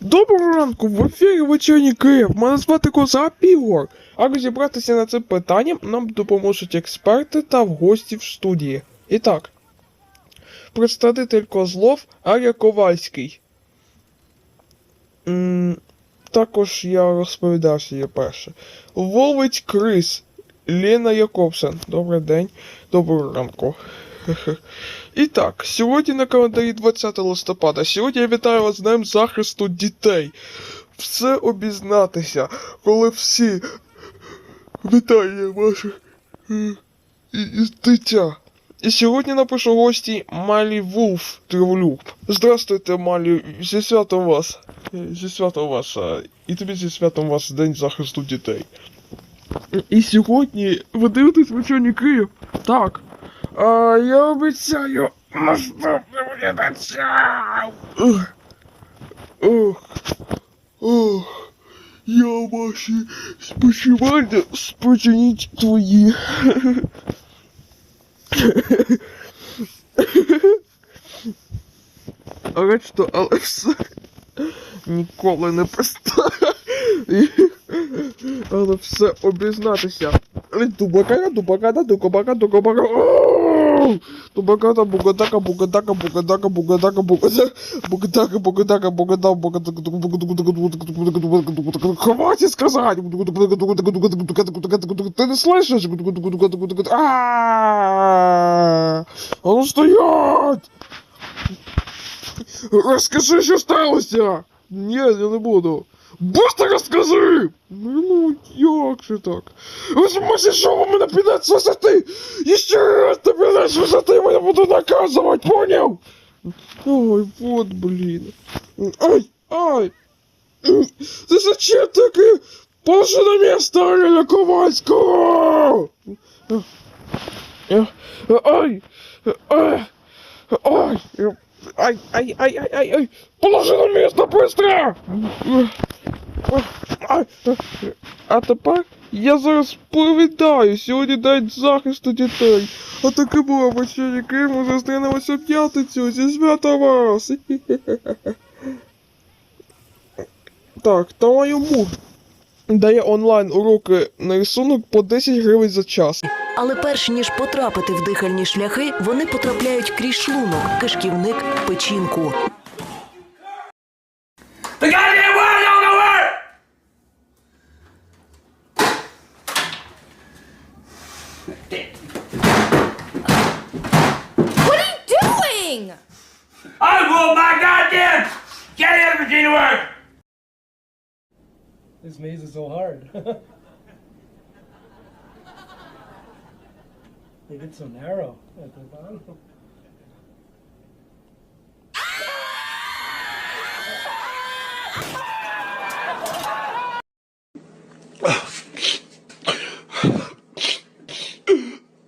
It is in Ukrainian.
Доброго ранку, в ефірі вечірній Київ. Мене звати Коза Пігор. А розібратися над цим питанням нам допоможуть експерти та в гості в студії. І так, представитель Козлов Аря Ковальський. М, також я розповідався є перше. Ловить Крис Лена Якобсен. Добрий день, доброго ранку. І так, сьогодні на календарі 20 листопада. Сьогодні я вітаю вас з Днем захисту дітей. Все обізнатися, коли всі вітає ваших е, дитя. І сьогодні напишу гості Малі Вулф Триволюб. Здравствуйте, Малі, зі святом вас. Е, Зі святом вас. І тобі зі святом вас День захисту дітей. І сьогодні ви дивитесь вечірній Київ? Так. А, я обіцяю наступне обіцяв. Ох. Ох. Я ваші спочивання спочиніть твої. Речто, але все ніколи не пристає. Але все обізнатися. Дубакара, дубакара, дукабака, Вау! Тубаката, бугатака, бугатака, бугатака, бугатака, бугатака, бугатака, бугатака, бугатака, бугатака, Хватит сказать! Ты не слышишь? А ну стоять! Расскажи, что сталося! Нет, я не буду. Быстро расскажи! Як же так? Може, що ви мене підете з висоти? І ще раз ти підеш з висоти, я буду наказувати, поняв? Ой, вот, блін. Ай, ай! Ти зачем таки? Положи на место Ареля Ковальського! Ай! Ай! Ай! Ай, ай, ай, ай, ай, ай! Положи на место быстро! А тепер я зараз повідаю сьогодні день захисту дітей. А таки було вечері Криму, зустрінемося в п'ятницю зі свята вас. Так, та йому дає онлайн уроки на рисунок по 10 гривень за час. Але перш ніж потрапити в дихальні шляхи, вони потрапляють крізь шлунок, кишківник, печінку. The What are you doing? I will my goddamn get everything to work! This maze is so hard. they get so narrow at the bottom.